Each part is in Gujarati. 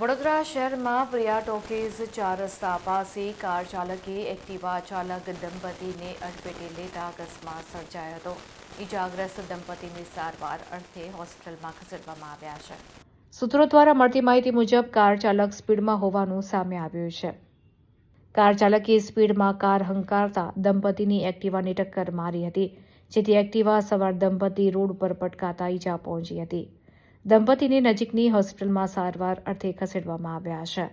વડોદરા શહેરમાં પ્રિયા ટોકીઝ ચાર રસ્તા પાસે કાર ચાલકે એક્ટિવા ચાલક દંપતીને અડફેટે લેતા અકસ્માત સર્જાયો હતો. ઇજાગ્રસ્ત દંપતીની સારવાર અર્થે હોસ્પિટલમાં ખસેડવામાં આવ્યા છે. સૂત્રો દ્વારા મળતી માહિતી મુજબ કાર ચાલક સ્પીડમાં હોવાનું સામે આવ્યું છે. કાર ચાલકે સ્પીડમાં કાર હંકારતા દંપતીની એક્ટિવાની ટક્કર મારી હતી, જેથી એક્ટિવા સવાર દંપતી રોડ ઉપર પટકાતા ઈજા પહોંચી હતી. દંપતીને નજીકની હોસ્પિટલમાં સારવાર અર્થે ખસેડવામાં આવ્યા છે.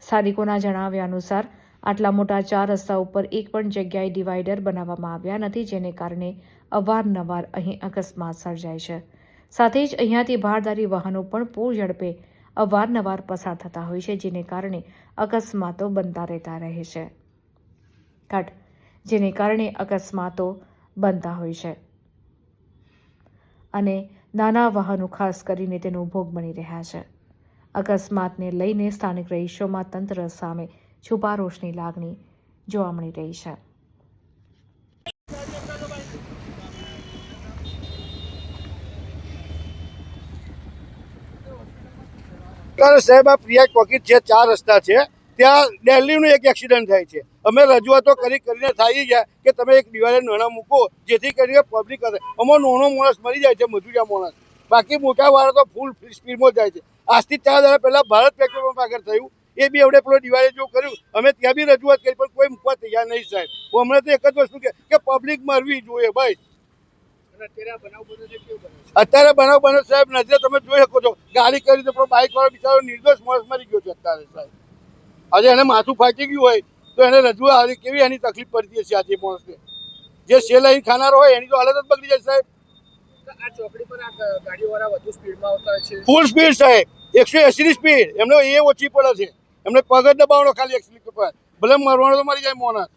સ્થાનિકોના જણાવ્યા અનુસાર, આટલા મોટા ચાર રસ્તા ઉપર એક પણ જગ્યાએ ડિવાઈડર બનાવવામાં આવ્યા નથી, જેને કારણે અવારનવાર અહીં અકસ્માત સર્જાય છે. સાથે જ અહીંયાથી ભારદારી વાહનો પણ પૂર ઝડપે અવારનવાર પસાર થતા હોય છે, જેને કારણે અકસ્માતો બનતા રહેતા રહે છે. કટ, જેને કારણે અકસ્માતો બનતા હોય છે. અને નાના વાહનો ખાસ કરીને તેનો ભોગ બની રહ્યા છે. અકસ્માતને લઈને સ્થાનિક રહીશોમાં તંત્ર સામે છુપા રોષની લાગણી જોવા મળી રહી છે. સાહેબ, આ પ્રિયા કોકીટ જે ચાર રસ્તા છે ત્યાં દિલ્હીનું એક એક્સિડન્ટ થાય છે. અમે રજૂઆતો કરી કરીને થાય જાય કે તમે એક દિવાળી નાણાં મૂકો જેથી કરીને પબ્લિક કરે અમારો નાનો માણસ મરી જાય છે મજૂરિયા માણસ. બાકી મોટા વાળા તો ફૂલ સ્પીડમાં જાય છે. આજથી ચાર દાડા પહેલા ભારત પેટ્રોલ આગળ થયું. એ બી એવડે પેલો દિવાળી જેવું કર્યું. અમે ત્યાં બી રજૂઆત કરી પણ કોઈ મૂકવા તૈયાર નહીં સાહેબ. હું હમણાં તો એક જ વસ્તુ કે પબ્લિક મરવી જોઈએ ભાઈ. અત્યારે બનાવ બને સાહેબ નજરે તમે જોઈ શકો છો. ગાડી કરી તો બાઇક વાળો બિચારો નિર્દોષ માણસ મરી ગયો છે અત્યારે સાહેબ. આજે એને માથું ફાટી ગયું હોય તો એને રજૂઆત કેવી એની તકલીફ પડતી હશે આજે માણસને. જે સેલાઈ ખાનારો હોય એની તો હાલત જ બગડી જાય સાહેબ. ફૂલ સ્પીડ સાહેબ. એકસો એસીની સ્પીડ. એમને એ ઓછી પડે છે. એમને પગ જ દબાવવાનો ખાલી એક સ્લીપ પર ભલે મરવાનો તો મરી જાય માણસ